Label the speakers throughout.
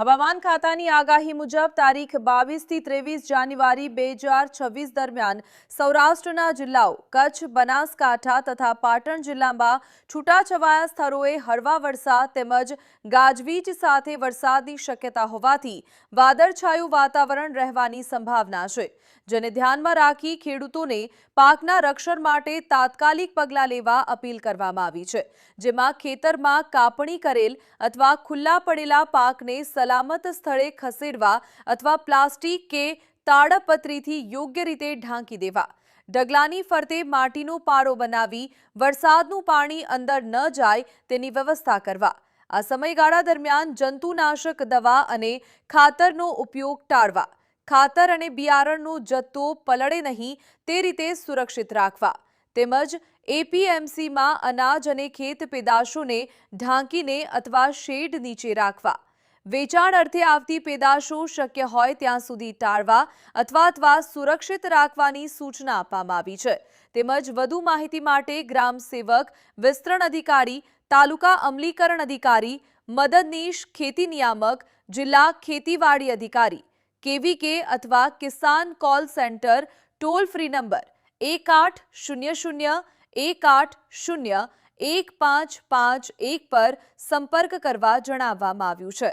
Speaker 1: હવામાન ખાતાની આગાહી મુજબ તારીખ બાવીસથી ત્રેવીસ જાન્યુઆરી બે દરમિયાન સૌરાષ્ટ્રના જિલ્લાઓ કચ્છ, બનાસકાંઠા તથા પાટણ જિલ્લામાં છૂટાછવાયા સ્થળોએ હળવા વરસાદ તેમજ ગાજવીજ સાથે વરસાદની શક્યતા હોવાથી વાદળછાયું વાતાવરણ રહેવાની સંભાવના છે. જેને ધ્યાનમાં રાખી ખેડૂતોને પાકના રક્ષણ માટે તાત્કાલિક પગલાં લેવા અપીલ કરવામાં આવી છે. જેમાં ખેતરમાં કાપણી કરેલ અથવા ખુલ્લા પડેલા પાકને સલામત સ્થળે ખસેડવા અથવા પ્લાસ્ટિક કે તાડપત્રીથી યોગ્ય રીતે ઢાંકી દેવા. ડગલાની ફરતે માટીનો પારો બનાવી વરસાદનું પાણી અંદર ન જાય તેની વ્યવસ્થા કરવા. આ સમયગાળા દરમિયાન જંતુનાશક દવા અને ખાતરનો ઉપયોગ ટાળવા. ખાતર અને બિયારણનો જથ્થો પલળે નહીં તે રીતે સુરક્ષિત રાખવા. તેમજ એપીએમસીમાં અનાજ અને ખેત પેદાશોને ઢાંકીને અથવા શેડ નીચે રાખવા. વેચાણ અર્થે આવતી પેદાશો શક્ય હોય ત્યાં સુધી ટાળવા અથવા અથવા સુરક્ષિત રાખવાની સૂચના આપવામાં આવી છે. તેમજ વધુ માહિતી માટે ગ્રામ સેવક, વિસ્તરણ અધિકારી, તાલુકા અમલીકરણ અધિકારી, મદદનીશ, ખેતી નિયામક, જિલ્લા ખેતીવાડી અધિકારી, કેવીકે અથવા Kisan call centre, toll free number એક આઠ શૂન્ય શૂન્ય એક આઠ શૂન્ય એક પાંચ પાંચ એક પર સંપર્ક કરવા જણાવવામાં આવ્યું છે.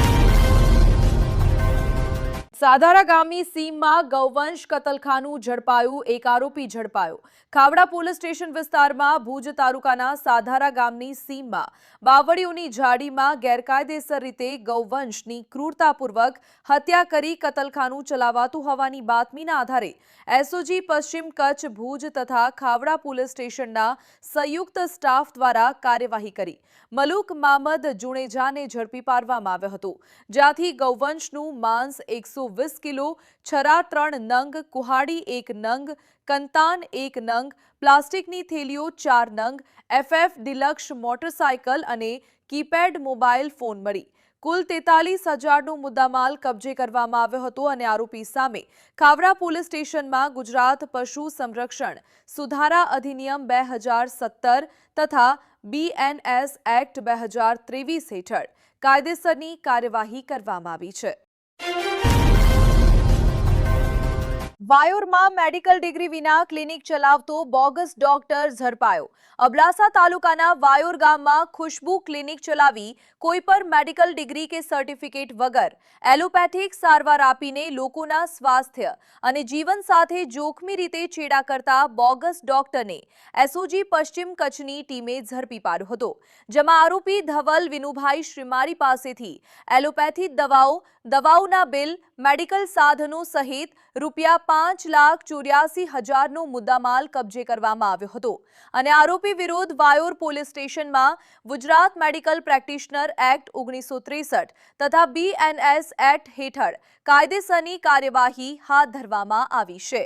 Speaker 1: સાધારા ગામની સીમમાં ગૌવંશ કતલખાનું ઝડપાયું, એક આરોપી ઝડપાયો. ખાવડા પોલીસ સ્ટેશન વિસ્તારમાં ભુજ તાલુકાના સાધારા ગામની સીમમાં બાવળીઓની ઝાડીમાં ગેરકાયદેસર રીતે ગૌવંશની ક્રૂરતાપૂર્વક હત્યા કરી કતલખાનું ચલાવાતું હોવાની બાતમીના આધારે એસઓજી પશ્ચિમ કચ્છ, ભુજ તથા ખાવડા પોલીસ સ્ટેશનના સંયુક્ત સ્ટાફ દ્વારા કાર્યવાહી કરી. મલુક મામદ જુણેજાને ઝડપી પાડવામાં આવ્યો હતો, જ્યાંથી ગૌવંશનું માંસ એકસો વીસ કિલો, છરા ત્રણ નંગ, કુહાડી એક નંગ, કંતાન એક નંગ, પ્લાસ્ટિકની થેલીઓ ચાર નંગ, એફએફ ડિલક્ષ મોટરસાયકલ અને કીપેડ મોબાઈલ ફોન મળી. કુલ તેતાલીસ હજારનો મુદ્દામાલ કબજે કરવામાં આવ્યો હતો અને આરોપી સામે ખાવડા પોલીસ સ્ટેશનમાં ગુજરાત પશુ સંરક્ષણ સુધારા અધિનિયમ બે હજાર સત્તર તથા બીએનએસ એક્ટ બે હજાર ત્રેવીસ હેઠળ કાયદેસરની કાર્યવાહી કરવામાં આવી છે. વાયોરમાં મેડિકલ ડિગ્રી વિના ક્લિનિક ચલાવતો બોગસ ડોક્ટર ઝડપાયો. અબડાસા તાલુકાના વાયોર ગામમાં ખુશ્બુ ક્લિનિક ચલાવી કોઈ પર મેડિકલ ડિગ્રી કે સર્ટિફિકેટ વગર એલોપેથિક સારવાર આપીને લોકોના સ્વાસ્થ્ય અને જીવન સાથે જોખમી રીતે ચેડા કરતા બોગસ ડોક્ટરને એસઓજી પશ્ચિમ કચ્છની ટીમે ઝડપી પાડ્યો હતો, જેમાં આરોપી ધવલ વિનુભાઈ શ્રીમારી પાસેથી એલોપેથી દવાઓ, દવાઓના બિલ, મેડિકલ સાધનો સહિત રૂપિયા પાંચ લાખ ચોર્યાસી હજારનો મુદ્દામાલ કબજે કરવામાં આવ્યો હતો અને આરોપી વિરુદ્ધ વાયોર પોલીસ સ્ટેશનમાં ગુજરાત મેડિકલ પ્રેક્ટિશનર એક્ટ ઓગણીસો ત્રેસઠ તથા બીએનએસ એક્ટ હેઠળ કાયદેસરની કાર્યવાહી હાથ ધરવામાં આવી છે.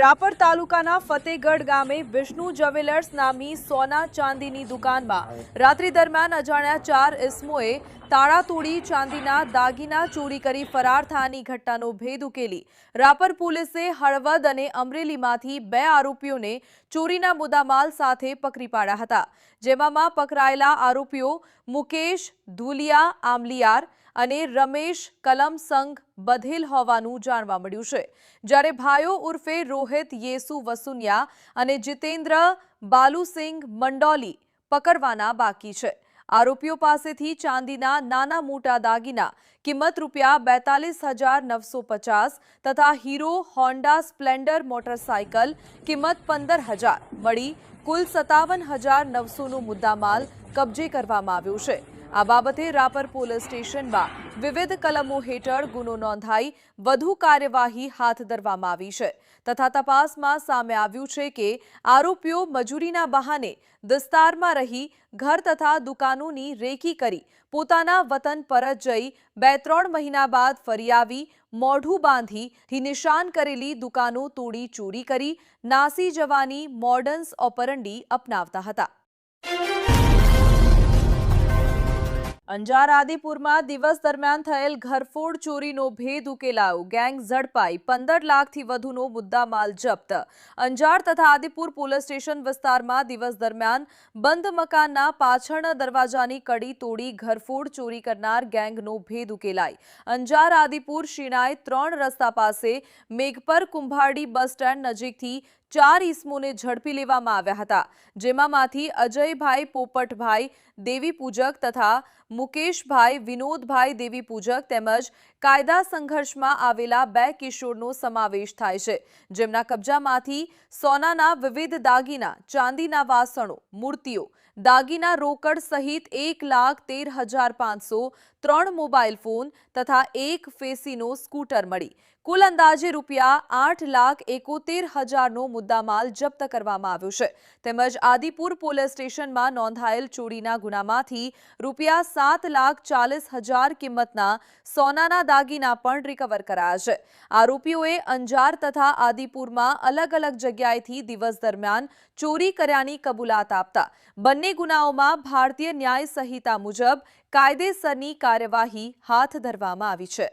Speaker 1: રાપર તાલુકાના ફતેગઢ ગામે વિષ્ણુ જ્વેલર્સ નામની સોના ચાંદીની દુકાનમાં રાત્રિ દરમિયાન અજાણ્યા ચાર ઇસમોએ તાળા તોડી ચાંદીના દાગીના ચોરી કરી ફરાર થવાની ઘટનાનો ભેદ ઉકેલી. રાપર પોલીસે હળવદ અને અમરેલીમાંથી બે આરોપીઓને ચોરીના મુદ્દામાલ સાથે પકડી પાડ્યા હતા, જેમાં પકડાયેલા આરોપીઓ મુકેશ ધુલિયા આમલિયાર અને રમેશ કલમસંગ બધેલ હોવાનું જાણવા મળ્યું છે. જ્યારે ભાઈઓ ઉર્ફે રોહિત, યેસુ વસુનિયા અને જીતેન્દ્ર બાલુસિંગ મંડોલી પકડવાના બાકી છે. આરોપીઓ પાસેથી ચાંદીના નાના મોટા દાગીના, કિંમત રૂપિયા બેતાલીસ હજાર નવસો પચાસ તથા હીરો હોન્ડા સ્પ્લેન્ડર મોટરસાયકલ, કિંમત પંદર હજાર મળી કુલ સત્તાવન હજાર નવસોનો મુદ્દામાલ કબજે કરવામાં આવ્યો છે. આ બાબતે રાપર પોલીસ સ્ટેશનમાં વિવિધ કલમો હેઠળ ગુનો નોંધાઈ વધુ કાર્યવાહી હાથ ધરવામાં આવી છે. તથા તપાસમાં સામે આવ્યું છે કે આરોપીઓ મજૂરીના બહાને દસ્તારમાં રહી ઘર તથા દુકાનોની રેકી કરી પોતાના વતન પરત જઈ બે ત્રણ મહિના બાદ ફરી આવી, મોઢું બાંધી નિશાન કરેલી દુકાનો તોડી ચોરી કરી, નાસી જવાની મોર્ડન્સ ઓપરંડી અપનાવતા હતા. અંજાર આદિપુરમાં દિવસ દરમિયાન થયેલ ઘરફોડ ચોરીનો ભેદ ઉકેલાયો. ગેંગ ઝડપાઈ પંદર લાખથી વધુનો મુદ્દામાલ જપ્ત. અંજાર તથા આદિપુર પોલીસ સ્ટેશન વિસ્તારમાં દિવસ દરમિયાન બંધ મકાનના પાછળના દરવાજાની કડી તોડી ઘરફોડ ચોરી કરનાર ગેંગનો ભેદ ઉકેલાય અંજાર આદિપુર શિણાય ત્રણ રસ્તા પાસે મેઘપર કુંભાડી બસ સ્ટેન્ડ નજીકથી ચાર ઈસમોને ઝડપી લેવામાં આવ્યા હતા જેમાંથી અજયભાઈ પોપટભાઈ દેવી પૂજક તથા મુકેશભાઈ વિનોદભાઈ દેવી પૂજક તેમજ કાયદા સંઘર્ષમાં આવેલા બે કિશોરનો સમાવેશ થાય છે. જેમના કબજામાંથી સોનાના વિવિધ દાગીના, ચાંદીના વાસણો, મૂર્તિઓ, દાગીના રોકડ સહિત એક લાખ તેર હજાર પાંચસો ત્રણ મોબાઈલ ફોન તથા એક ફેસીનો સ્કૂટર મળી. કુલ અંદાજે રૂપિયા આઠ લાખ એકોતેર હજારનો મુદ્દામાલ જપ્ત કરવામાં આવ્યો છે. તેમજ આદિપુર પોલીસ સ્ટેશનમાં નોંધાયેલ ચોરીના ગુનામાંથી રૂપિયા સાત લાખ ચાલીસ હજાર કિંમતના સોનાના દાગીના પણ રિકવર કરાયા છે. આરોપીઓએ અંજાર તથા આદિપુરમાં અલગ અલગ જગ્યાએથી દિવસ દરમિયાન ચોરી કર્યાની કબૂલાત આપતા. બંને ગુનાઓમાં ભારતીય ન્યાય સંહિતા મુજબ કાયદેસરની કાર્યવાહી હાથ ધરવામાં આવી છે.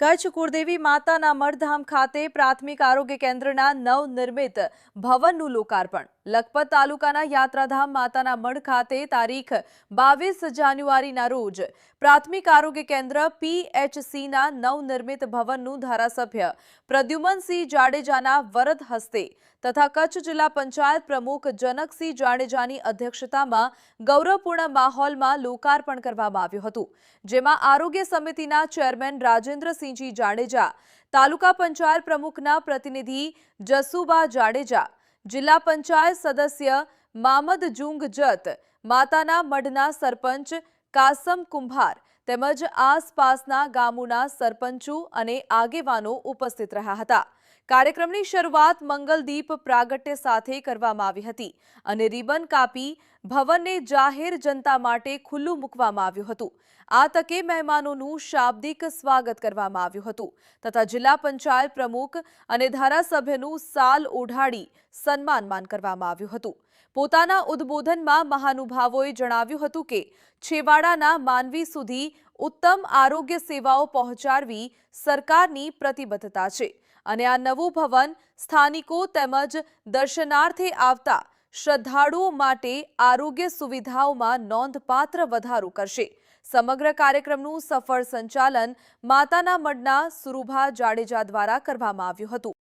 Speaker 1: કચ્છ કુળદેવી માતાના મઢધામ ખાતે પ્રાથમિક આરોગ્ય કેન્દ્રના નવનિર્મિત ભવનનું લોકાર્પણ. લખપત તાલુકાના યાત્રાધામ માતાના મઢ ખાતે તારીખ બાવીસ જાન્યુઆરીના રોજ પ્રાથમિક આરોગ્ય કેન્દ્ર પીએચસીના નવનિર્મિત ભવનનું ધારાસભ્ય પ્રદ્યુમનસિંહ જાડેજાના વરદ હસ્તે તથા કચ્છ જિલ્લા પંચાયત પ્રમુખ જનકસિંહ જાડેજાની અધ્યક્ષતામાં ગૌરવપૂર્ણ માહોલમાં લોકાર્પણ કરવામાં આવ્યું હતું, જેમાં આરોગ્ય સમિતિના ચેરમેન રાજેન્દ્રસિંહજી જાડેજા, તાલુકા પંચાયત પ્રમુખના પ્રતિનિધિ જસુબા જાડેજા જિલ્લા પંચાયત સદસ્ય મામદ જુંગ જત, માતાના મઢના સરપંચ કાસમ કુંભાર તેમજ આસપાસના ગામોના સરપંચો અને આગેવાનો ઉપસ્થિત રહ્યા હતા. કાર્યક્રમની શરૂઆત મંગલદીપ પ્રાગટ્ય સાથે કરવામાં આવી હતી અને રિબન કાપી ભવનને જાહેર જનતા માટે ખુલ્લું મૂકવામાં આવ્યું હતું. આ તકે મહેમાનોનું શાબ્દિક સ્વાગત કરવામાં આવ્યું હતું તથા જિલ્લા પંચાયત પ્રમુખ અને ધારાસભ્યનું સાલ ઓઢાડી સન્માનમાન કરવામાં આવ્યું હતું. પોતાના ઉદ્બોધનમાં મહાનુભાવોએ જણાવ્યું હતું કે છેવાડાના માનવી સુધી ઉત્તમ આરોગ્ય સેવાઓ પહોંચાડવી સરકારની પ્રતિબદ્ધતા છે અને આ નવું ભવન સ્થાનિકો તેમજ દર્શનાર્થે આવતા શ્રદ્ધાળુઓ માટે આરોગ્ય સુવિધાઓમાં નોંધપાત્ર વધારો કરશે. સમગ્ર કાર્યક્રમનું સફળ સંચાલન માતાના મઢના સુરુભા જાડેજા દ્વારા કરવામાં આવ્યું હતું.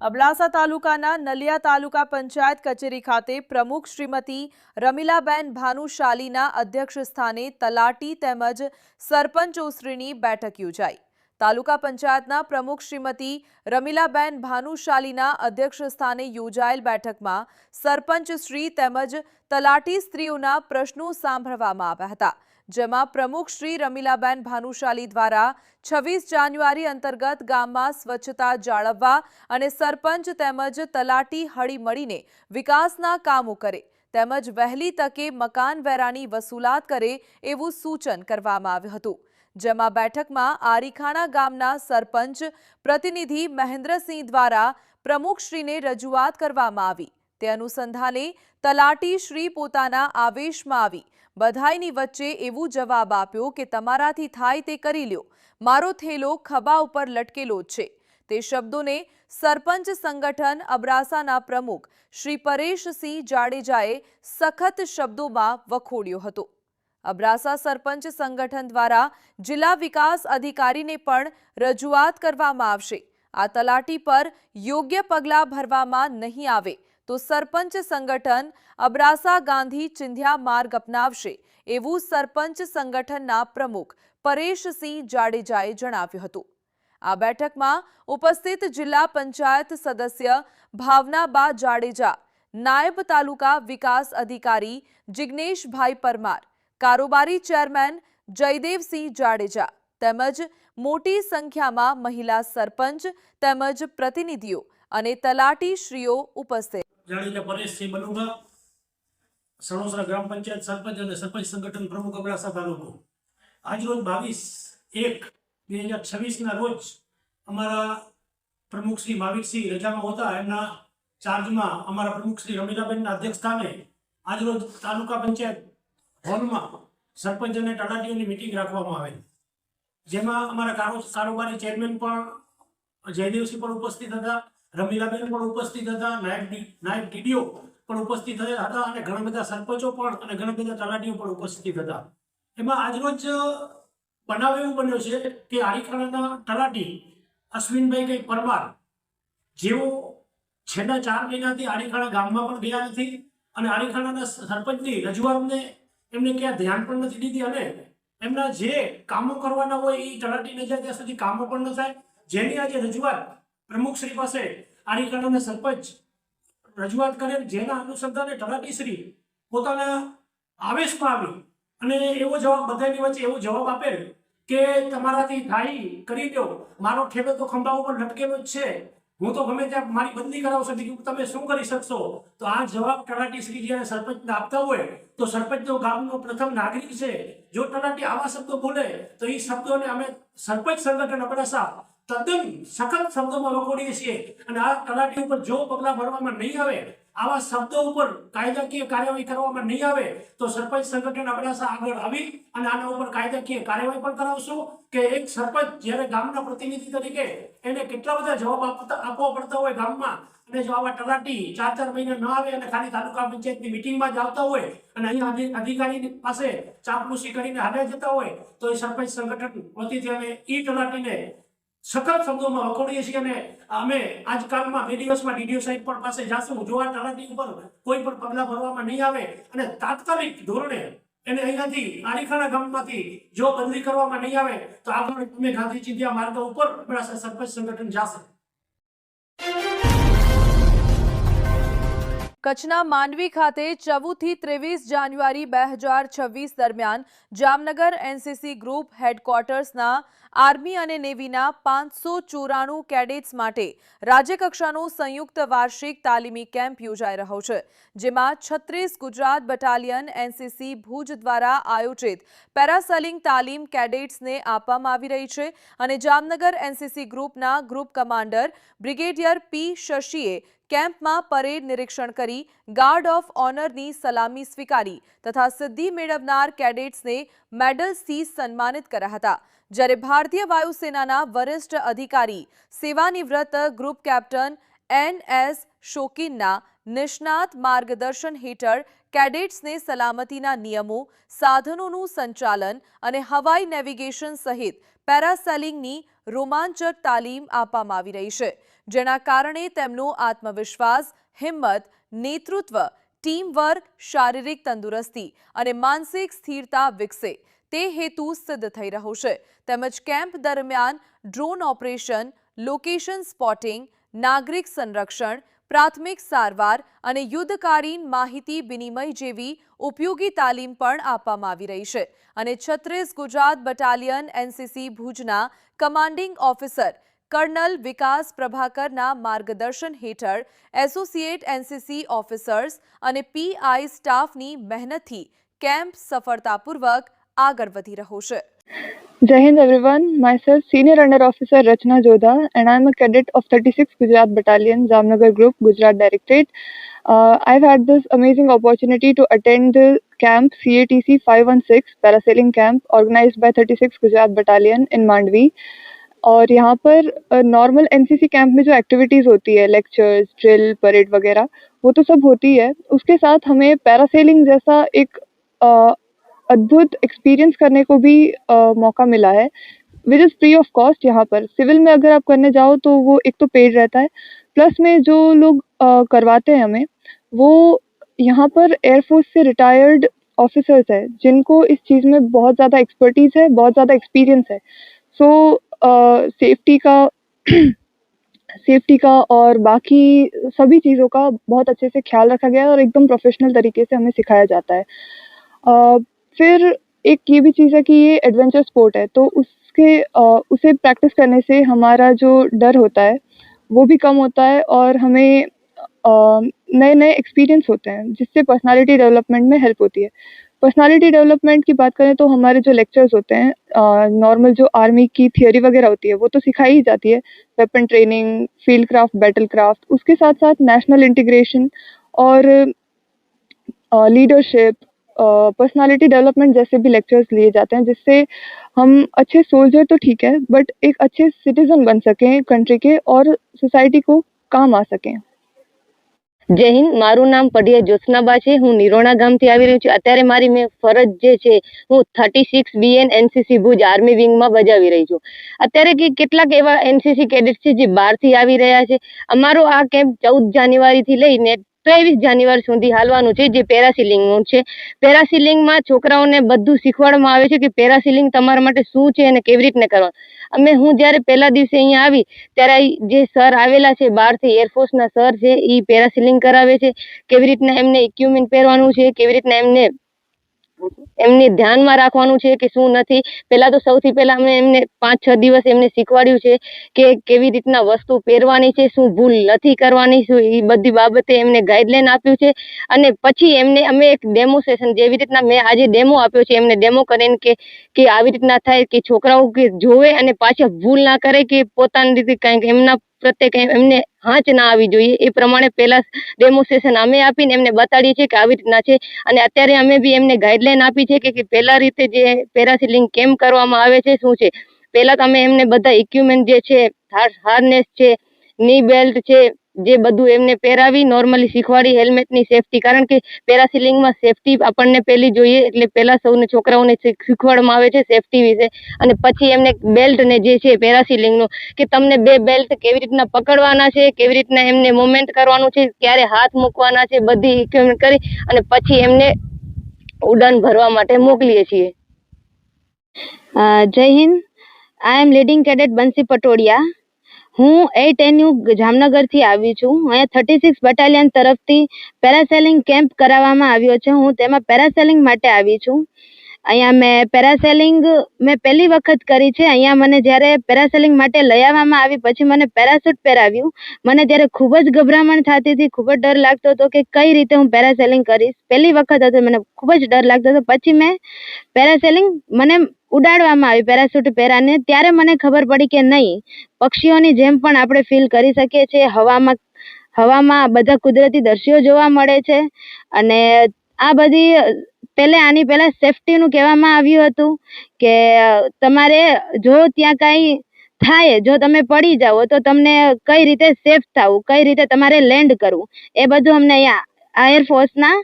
Speaker 1: અબડાસા તાલુકાના નલિયા તાલુકા પંચાયત કચેરી ખાતે પ્રમુખ શ્રીમતી રમીલાબેન ભાનુશાલીના અધ્યક્ષ સ્થાને તલાટી તેમજ સરપંચોશ્રીની બેઠક યોજાઈ. તાલુકા પંચાયતના પ્રમુખ શ્રીમતી રમીલાબેન ભાનુશાલીના અધ્યક્ષ સ્થાને યોજાયેલ બેઠકમાં સરપંચ શ્રી તેમજ તલાટી સ્ત્રીઓના પ્રશ્નો સાંભળવામાં આવ્યા હતા, જેમાં પ્રમુખ શ્રી રમીલાબેન ભાનુશાલી દ્વારા છવ્વીસ જાન્યુઆરી અંતર્ગત ગામમાં સ્વચ્છતા જાળવવા અને સરપંચ તેમજ તલાટી હળીમળીને વિકાસના કામો કરે, તેમજ વહેલી તકે મકાન વેરાની વસૂલાત કરે એવું સૂચન કરવામાં આવ્યું હતું. જેમાં બેઠકમાં આરીખાણા ગામના સરપંચ પ્રતિનિધિ મહેન્દ્રસિંહ દ્વારા પ્રમુખશ્રીને રજૂઆત કરવામાં આવી. તે અનુસંધાને તલાટી શ્રી પોતાના આવેશમાં આવી. બધાઈની વચ્ચે એવું જવાબ આપ્યો કે તમારાથી થાય તે કરી લ્યો. મારો થેલો ખભા ઉપર લટકેલો છે. તે શબ્દોને સરપંચ સંગઠન અબરાસાના પ્રમુખ શ્રી પરેશસિંહ જાડેજાએ સખત શબ્દોમાં વખોડ્યો હતો. અબરાસા સરપંચ સંગઠન દ્વારા જિલ્લા વિકાસ અધિકારીને પણ રજૂઆત કરવામાં આવશે. આ તલાટી પર યોગ્ય પગલાં ભરવામાં નહીં આવે તો સરપંચ સંગઠન અબરાસા ગાંધી ચિંધ્યા માર્ગ અપનાવશે એવું સરપંચ સંગઠનના પ્રમુખ પરેશસિંહ જાડેજાએ જણાવ્યું હતું. આ બેઠકમાં ઉપસ્થિત જિલ્લા પંચાયત સદસ્ય ભાવનાબા જાડેજા, નાયબ તાલુકા વિકાસ અધિકારી જિગ્નેશભાઈ પરમાર કારોબારી ચેરમેન જયદેવસિંહ જાડેજા તેમજ મોટી સંખ્યામાં મહિલા સરપંચ તેમજ પ્રતિનિધિઓ અને તલાટીશ્રીઓ ઉપસ્થિત.
Speaker 2: જાણીતા પરેશસિંહ બલુભા સણોસરા ગ્રામ પંચાયત સરપંચ અને સરપંચ સંગઠન પ્રમુખ અબડાસા તાલુકો આજરોજ બાવીસ એક બે હજાર છવ્વીસના રોજ અમારા પ્રમુખ શ્રી માવિકસિંહ રજામાં હોતા એમના ચાર્જમાં અમારા પ્રમુખ શ્રી રમીલાબેનના અધ્યક્ષસ્થાને આજરોજ તાલુકા પંચાયત હોલમાં સરપંચ અને તલાટીઓની મિટિંગ રાખવામાં આવેલી. જેમાં અમારા કારો, કારોબારી ચેરમેન પણ, જયદેવસિંહ પણ ઉપસ્થિત હતા, રમીલાબેન પણ ઉપસ્થિત હતા, નાયબ નાયબ ટીડીઓ પણ ઉપસ્થિત હતા અને ઘણા બધા સરપંચો પણ અને ઘણા બધા તલાટીઓ પણ ઉપસ્થિત હતા. એમાં આજરોજ બનાવ એવું બન્યો છે કે આરીખાણાના તલાટી અશ્વિનભાઈ કઈ પરમાર, જેઓ છેલ્લા ચાર મહિનાથી આરીખાણા ગામમાં પણ ગયા નથી અને આરીખાણાના સરપંચની રજૂઆતને એમને ક્યાં ધ્યાન પણ નથી દીધી અને એમના જે કામો કરવાના હોય એ તલાટીને જાય, ત્યાં સુધી કામો પણ ન થાય. જેની આજે રજૂઆત પ્રમુખશ્રી પાસે આરીખાણાના સરપંચ રજૂઆત કરે જેના અનુસંધાને તલાટીશ્રી પોતાના આવેશમાં આવી અને એવો જવાબ, બધાની વચ્ચે એવો જવાબ આપેલ કે તમારાથી થાય, કરી દો. મારો ઠેલો તો ખંભા ઉપર લટકેલો જ છે. હું તો ગમે ત્યાં મારી બદલી કરાવશો બીજું તમે શું કરી શકશો? તો આ જવાબ તલાટી શ્રી જ્યારે સરપંચને આપતા હોય, તો સરપંચનો ગામનો પ્રથમ નાગરિક છે. જો તલાટી આવા શબ્દો બોલે, તો એ શબ્દોને અમે સરપંચ સંગઠન અબડાસા તદ્દન સખત શબ્દોમાં વખોડીએ છીએ. અને આ તલાટી ઉપર જો પગલાં ભરવામાં નહીં આવે આવા શબ્દો ઉપર કાયદાકીય કાર્યવાહી કરવામાં નહીં આવે તો સરપંચ સંગઠન અબડાસા આગળ આવી અને આના ઉપર કાયદાકીય કાર્યવાહી પણ કરાવશું કે એક સરપંચ જ્યારે ગામના પ્રતિનિધિ તરીકે એને કેટલા બધા જવાબ આપવા પડતા હોય ગામમાં અને જો આવા તલાટી ચાર ચાર મહિને ન આવે અને ખાલી તાલુકા પંચાયતની મિટિંગમાં જ આવતા હોય અને અહીં અધિકારી પાસે ચાપલુસી કરીને હાલ્યા જતા હોય, તો એ સરપંચ સંગઠન વતીથી અમે ઈ તલાટીને સખત શબ્દોમાં વખોડીએ છીએ અને અમે આજકાલમાં બે દિવસમાં ડીડીઓ સાહેબ પણ પાસે જાશું. જોવા આ તલાટી ઉપર કોઈ પણ પગલાં ભરવામાં નહીં આવે અને તાત્કાલિક ધોરણે એને અહીંયાથી આરીખાના ગામમાંથી જો બદલી કરવામાં નહીં આવે, તો આગળ અમે ગાંધી ચિંધ્યા માર્ગ ઉપર સરપંચ સંગઠન જાશે.
Speaker 1: કચ્છના માંડવી ખાતે ચૌદથી ત્રેવીસ જાન્યુઆરી બે હજાર છવ્વીસ દરમિયાન જામનગર એનસીસી ગ્રુપ હેડક્વાર્ટર્સના આર્મી અને નેવીના પાંચસો ચોરાણું કેડેટ્સ માટે રાજ્યકક્ષાનો સંયુક્ત વાર્ષિક તાલીમી કેમ્પ યોજાઈ રહ્યો છે, જેમાં છત્રીસ ગુજરાત બટાલિયન એનસીસી ભુજ દ્વારા આયોજિત પેરાસેલિંગ તાલીમ કેડેટ્સને આપવામાં આવી રહી છે અને જામનગર એનસીસી ગ્રુપના ગ્રુપ કમાન્ડર બ્રિગેડિયર પી શશીએ કેમ્પમાં પરેડ નિરીક્ષણ કરી ગાર્ડ ઓફ ઓનરની સલામી સ્વીકારી તથા સિદ્ધિ મેળવનાર કેડેટ્સને મેડલ્સથી સન્માનિત કર્યા હતા. જ્યારે ભારતીય વાયુસેનાના વરિષ્ઠ અધિકારી સેવાનિવૃત્ત ગ્રુપ કેપ્ટન એન એસ શોકિનના નિષ્ણાત માર્ગદર્શન હેઠળ કેડેટ્સને સલામતીના નિયમો, સાધનોનું સંચાલન અને હવાઈ નેવિગેશન સહિત પેરાસેલિંગની રોમાંચક તાલીમ આપવામાં આવી રહી છે, જેના કારણે તેમનો આત્મવિશ્વાસ, હિંમત, નેતૃત્વ ટીમ વર્ક શારીરિક તંદુરસ્તી અને માનસિક સ્થિરતા વિકસે. તે હેતુ સિદ્ધ થઈ રહ્યો છે. તેમજ કેમ્પ દરમિયાન ડ્રોન ઓપરેશન, લોકેશન સ્પોટિંગ, નાગરિક સંરક્ષણ, પ્રાથમિક સારવાર અને યુદ્ધકાલીન માહિતી વિનિમય જેવી ઉપયોગી તાલીમ પણ આપવામાં આવી રહી છે. અને છત્રીસ ગુજરાત બટાલિયન એનસીસી ભુજના કમાન્ડિંગ ઓફિસર, કર્નલ વિકાસ પ્રભાકરના માર્ગદર્શન હેઠળ એસોસિએટ એનસીસી ઓફિસર્સ અને પીઆઈ સ્ટાફની મહેનતથી કેમ્પ સફળતાપૂર્વક આગળ વધી રહ્યો છે
Speaker 3: Jai Hind everyone, myself Senior Under Officer Rachna Jodha and I am a cadet of 36 Gujarat Battalion, Jamnagar Group, Gujarat Directorate. Uh, I've had this amazing opportunity to attend the camp CATC 516 parasailing camp organized by 36 Gujarat Battalion in Mandvi. और यहाँ पर normal NCC camp में जो activities होती है lectures drill parade वगैरह वो तो सब होती है उसके साथ हमें पैरासेलिंग जैसा एक अ, अद्भुत एक्सपीरियंस करने को भी अ, मौका मिला है। Which is free of cost यहाँ पर। सिविल में अगर आप करने जाओ तो वो एक तो पेड रहता है। प्लस में जो लोग अ, करवाते हैं हमें वो यहाँ पर एयरफोर्स से रिटायर्ड ऑफिसर्स है जिनको इस चीज़ में बहुत ज़्यादा एक्सपर्टीज़ है बहुत ज़्यादा एक्सपीरियंस है। सो सेफ्टी का सेफ्टी का और बाकी सभी चीज़ों का बहुत अच्छे से ख्याल रखा गया है और एकदम प्रोफेशनल तरीके से हमें सिखाया जाता है। अ, फिर एक ये भी चीज़ है कि ये एडवेंचर स्पोर्ट है तो उसके उसे प्रैक्टिस करने से हमारा जो डर होता है, वो भी कम होता है और हमें नए नए एक्सपीरियंस होते हैं, जिससे पर्सनालिटी डेवलपमेंट में हेल्प होती है। पर्सनालिटी डेवलपमेंट की बात करें तो हमारे जो लेक्चर्स होते हैं नॉर्मल जो आर्मी की थियोरी वगैरह होती है, वो तो सिखाई ही जाती है weapon training field craft battle craft उसके साथ साथ नेशनल इंटीग्रेशन और लीडरशिप पर्सनालिटी डेवलपमेंट जैसे भी लेक्चर्स लिए जाते हैं जिससे हम अच्छे सोल्जर तो ठीक है बट एक अच्छे सिटीजन बन सकें कंट्री के और सोसाइटी को काम आ सकें
Speaker 4: જય હિન્દ મારું નામ પઢિયા જ્યોત્સનાબા છે હું નિરોણા ગામથી આવી રહી છું અત્યારે મારી મેં ફરજ જે છે હું thirty six BN NCC Bhuj army વિંગમાં બજાવી રહી છું અત્યારે કે કેટલાક એવા એનસીસી કેડેટ છે જે બહારથી આવી રહ્યા છે અમારો આ કેમ્પ ચૌદ જાન્યુઆરીથી લઈને ત્રેવીસ જાન્યુઆરી સુધી હાલવાનું છે, જે પેરાસિલિંગનું છે. પેરાસિલિંગમાં છોકરાઓને બધું શીખવાડવામાં આવે છે કે પેરાસિલિંગ તમારા માટે શું છે અને કેવી રીતને કરવાનું. અમે હું જ્યારે પહેલા દિવસે અહીંયા આવી, ત્યારે જે સર આવેલા છે, બહારથી એરફોર્સના સર છે એ પેરાસિલિંગ કરાવે છે. કેવી રીતના એમને ઇક્વિપમેન્ટ પહેરવાનું છે, કેવી રીતના એમને એમને ધ્યાનમાં રાખવાનું છે કે શું નથી. પહેલા તો સૌથી પહેલા અમે એમને પાંચ, છ દિવસ એમને શીખવાડ્યું છે કે કેવી રીતના વસ્તુ પહેરવાની છે, શું ભૂલ નથી કરવાની, શું એ બધી બાબતે એમને ગાઈડલાઈન આપ્યું છે. અને પછી એમને અમે એક ડેમો જેવી રીતના મેં આજે ડેમો આપ્યો છે, એમને ડેમો કરીને કે કે આવી રીતના થાય કે છોકરાઓ કે જોવે અને પાછા ભૂલ ના કરે કે પોતાની રીતે કંઈક એમના પ્રત્યે કંઈ એમને હાંચ ના આવી જોઈએ. એ પ્રમાણે પહેલા ડેમોન્સ્ટ્રેશન અમે આપીને એમને બતાડીએ છીએ કે આવી રીતના છે. અને અત્યારે અમે બી એમને ગાઈડલાઈન આપી છે કે પહેલા રીતે જે પેરાસિલિંગ કેમ કરવામાં આવે છે, શું છે? પહેલા તો અમે એમને બધા ઇક્વિપમેન્ટ જે છે હાર્નેસ છે ની બેલ્ટ છે જે બધું એમને પહેરાવી નોર્મલી શીખવાડી હેલ્મેટની સેફટી કારણ કે પેરાસિલિંગમાં સેફટી આપણને પહેલી જોઈએ, એટલે પહેલાં સૌને છોકરાઓને શીખવાડવામાં આવે છે સેફટી વિશે. અને પછી એમને બેલ્ટ ને જે છે પેરાસિલિંગનું કે તમને બે બેલ્ટ કેવી રીતના પકડવાના છે, કેવી રીતના એમને મુવમેન્ટ કરવાનું છે, ક્યારે હાથ મૂકવાના છે, બધી ઇક્વિપમેન્ટ કરી અને પછી એમને ઉડાન ભરવા માટે મોકલીએ છીએ. Jai Hind. I am leading cadet Bansi Patodiya હું એટ એન્યુ જામનગરથી આવી છું. અહીંયા થર્ટી સિક્સ બટાલિયન તરફથી પેરાસેલિંગ કેમ્પ કરાવવામાં આવ્યો છે. હું તેમાં પેરાસેલિંગ માટે આવી છું. અહીંયા મેં પેરાસેલિંગ મેં પહેલી વખત કરી છે. અહીંયા મને જ્યારે પેરાસેલિંગ માટે લઈ આવવામાં આવી, પછી મને પેરાસૂટ પહેરાવ્યું. મને ત્યારે ખૂબ જ ગભરામણ થતી હતી, ખૂબ જ ડર લાગતો હતો કે કઈ રીતે હું પેરાસેલિંગ કરીશ. પહેલી વખત હતો, મને ખૂબ જ ડર લાગતો હતો. પછી મેં પેરાસેલિંગ મને ઉડાડવામાં આવી, પેરાસૂટ પહેરાને. ત્યારે મને ખબર પડી કે નહીં, પક્ષીઓની જેમ પણ આપણે ફીલ કરી શકીએ છીએ. હવામાં હવામાં બધા કુદરતી દ્રશ્યો જોવા મળે છે. અને આ બધી પહેલે આની પહેલા સેફટીનું કહેવામાં આવ્યું હતું કે તમારે જો ત્યાં કાંઈ થાય, જો તમે પડી જાઓ, તો તમને કઈ રીતે સેફ થવું, કઈ રીતે તમારે લેન્ડ કરવું, એ બધું અમને અહીંયા એરફોર્સના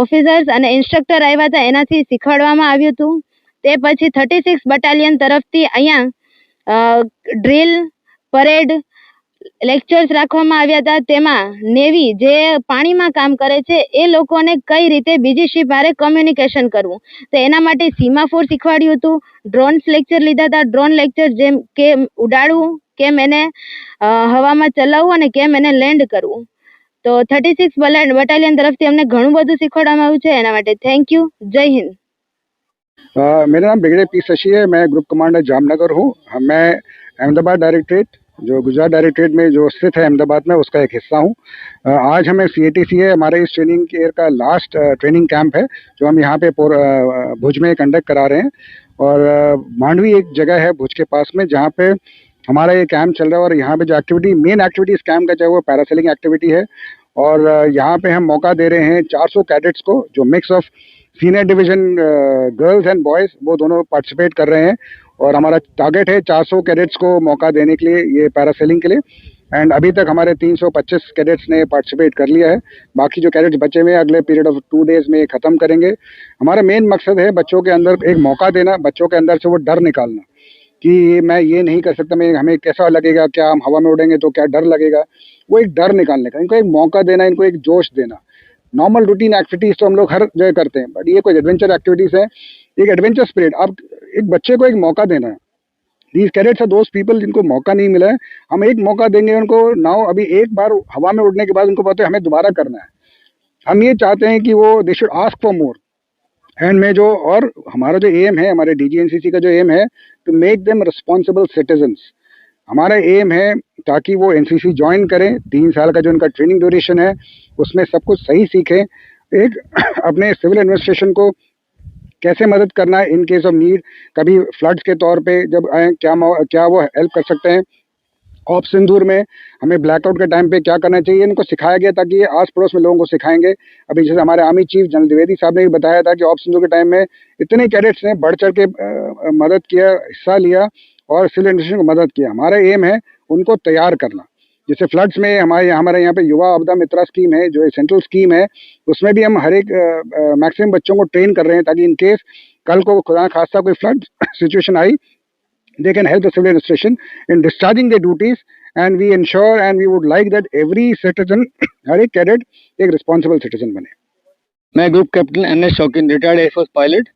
Speaker 4: ઓફિસર્સ અને ઇન્સ્ટ્રક્ટર આવ્યા હતા, એનાથી શીખવાડવામાં આવ્યું હતું. તે પછી થર્ટી સિક્સ બટાલિયન તરફથી અહીંયા ડ્રીલ પરેડ લેક્ચર્સ રાખવામાં આવ્યા હતા તેમાં નેવી જે પાણીમાં કામ કરે છે એ લોકોને કઈ રીતે બીજી શિપ હારે કમ્યુનિકેશન કરવું તો એના માટે સીમાફોર શીખવાડ્યું હતું ડ્રોન્સ લેક્ચર લીધા હતા ડ્રોન લેક્ચર જેમ કેમ ઉડાડવું કેમ એને અ, હવામાં ચલાવવું અને કેમ એને લેન્ડ કરવું તો થર્ટી સિક્સ બટાલિયન તરફથી અમને ઘણું બધું શીખવાડવામાં આવ્યું છે એના માટે થેન્ક યુ જય હિન્દ
Speaker 5: अ, मेरा नाम ब्रिगेडियर पी शशि है मैं ग्रुप कमांडर जामनगर हूँ हम- मैं अहमदाबाद डायरेक्टरेट जो गुजरात डायरेक्टरेट में जो स्थित है अहमदाबाद में, उसका एक हिस्सा हूँ। आज हमें सी ए टी सी है, हमारे इस ट्रेनिंग ईयर का लास्ट ट्रेनिंग कैंप है, जो हम यहाँ पे भुज में कंडक्ट करा रहे हैं। और मांडवी एक जगह है भुज के पास में, जहाँ पे हमारा ये कैंप चल रहा है और यहाँ पे जो एक्टिविटी मेन एक्टिविटी इस कैंप का, चाहे वो पैरासेलिंग एक्टिविटी है। और यहाँ पे हम मौका दे रहे हैं 400 कैडेट्स को, जो mix of senior division girls and boys वो दोनों पार्टिसिपेट कर रहे हैं। और हमारा टारगेट है 400 कैडेट्स को मौका देने के लिए, ये पैरासेलिंग के लिए। एंड अभी तक हमारे 325 कैडेट्स ने पार्टिसिपेट कर लिया है। बाकी जो कैडेट्स बचे हुए हैं, अगले पीरियड ऑफ़ टू डेज़ में ख़त्म करेंगे। हमारा मेन मकसद है बच्चों के अंदर एक मौका देना, बच्चों के अंदर से वो डर निकालना। कि मैं ये नहीं कर सकता, मैं, हमें कैसा लगेगा, क्या हम हवा में उड़ेंगे तो क्या डर लगेगा? वो एक डर निकालने का, इनको एक मौका देना, इनको एक जोश देना। नॉर्मल रूटीन एक्टिविटीज़ तो हम लोग हर जगह करते हैं बट ये कोई एडवेंचर एक्टिविटीज़ है। एक एडवेंचर स्पिरिट आप एक बच्चे को एक मौका देना है। These cadets are those people जिनको मौका नहीं मिला है। हम एक मौका देंगे, उनको नाउ अभी एक बार हवा में उड़ने के बाद उनको पता है हमें दोबारा करना है। हम ये चाहते हैं कि वो they should ask for more and में जो, और हमारा जो एम है, हमारे डीजीएनसीसी का जो एम है to make them responsible citizens हमारा एम है ताकि वो एनसीसी ज्वाइन करें। तीन साल का जो उनका ट्रेनिंग ड्यूरेशन है, उसमें सब कुछ सही सीखें। एक, अपने सिविल एडमिनिस्ट्रेशन को कैसे मदद करना है इन केस ऑफ़ नीड कभी फ्लड्स के तौर पे जब आए, क्या क्या वो हेल्प कर सकते हैं? ऑफ़ सिंदूर में, हमें ब्लैकआउट के टाइम पे क्या करना चाहिए? इनको सिखाया गया ताकि ये आस पड़ोस में लोगों को सिखाएँगे। अभी जैसे हमारे आर्मी चीफ जनरल द्विवेदी साहब ने भी बताया था कि ऑफ़ सिंदूर के टाइम में इतने कैडेट्स ने बढ़ चढ़ के मदद किया, हिस्सा लिया और सिविल एडमिनिस्ट्रेशन को मदद किया। हमारा एम है उनको तैयार करना। जैसे फ्लड्स में हमारे हमारे यहाँ पे युवा आपदा मित्रा स्कीम है, जो सेंट्रल स्कीम है, उसमें भी हम हर एक मैक्सिमम बच्चों को ट्रेन कर रहे हैं ताकि इनकेस कल को खुदा खासा कोई flood situation I, they can help the civil administration in discharging duties and we ensure and we would like that every citizen, हर एक कैडेट एक रिस्पॉन्सिबल सिटीजन बने।
Speaker 6: मैं group captain N S Shaukeen retired air force pilot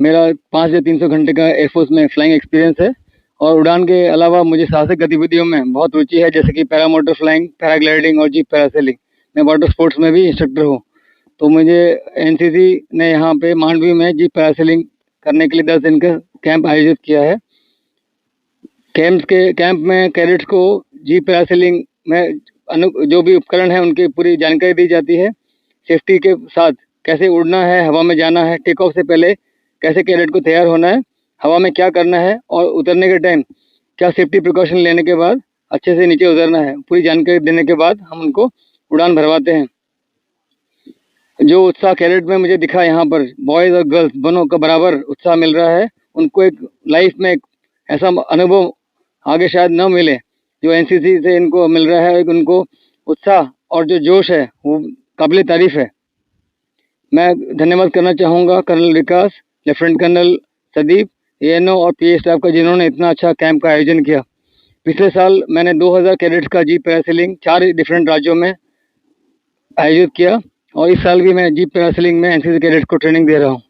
Speaker 6: मेरा पाँच या तीन सौ घंटे का एयरफोर्स में फ्लाइंग एक्सपीरियंस है। और उड़ान के अलावा मुझे साहसिक गतिविधियों में बहुत रुचि है, जैसे कि पैरामोटर फ्लाइंग पैराग्लाइडिंग और जीप पैरासेलिंग। मैं वाटर स्पोर्ट्स में भी इंस्ट्रक्टर हूँ। तो मुझे एनसीसी ने यहाँ पे मांडवी में जीप पैरासेलिंग करने के लिए दस दिन का कैंप आयोजित किया है। कैंप के, कैंप में कैडेट्स को जीप पैरासेलिंग में अनु, जो भी उपकरण है, उनकी पूरी जानकारी दी जाती है। सेफ्टी के साथ कैसे उड़ना है, हवा में जाना है, टेक ऑफ़ से पहले कैसे कैडेट को तैयार होना है हवा में क्या करना है और उतरने के टाइम क्या सेफ्टी प्रिकॉशन लेने के बाद अच्छे से नीचे उतरना है? पूरी जानकारी देने के बाद हम उनको उड़ान भरवाते हैं। जो उत्साह कैडेट में मुझे दिखा यहाँ पर बॉयज़ और गर्ल्स दोनों का बराबर उत्साह मिल रहा है। उनको एक लाइफ में एक ऐसा अनुभव आगे शायद न मिले, जो एनसीसी से इनको मिल रहा है। उनको उत्साह और जो जोश है, वो काबिल तारीफ़ है। मैं धन्यवाद करना चाहूँगा colonel Vikas, lieutenant colonel Sadeep ANO और पीए स्टाफ का, जिन्होंने इतना अच्छा कैंप का आयोजन किया। पिछले साल मैंने 2000 कैडेट्स का जीप पैरासिलिंग चार डिफरेंट राज्यों में आयोजित किया और इस साल भी मैं जीप पैरासिलिंग में एनसीसी कैडेट्स को ट्रेनिंग दे रहा हूँ।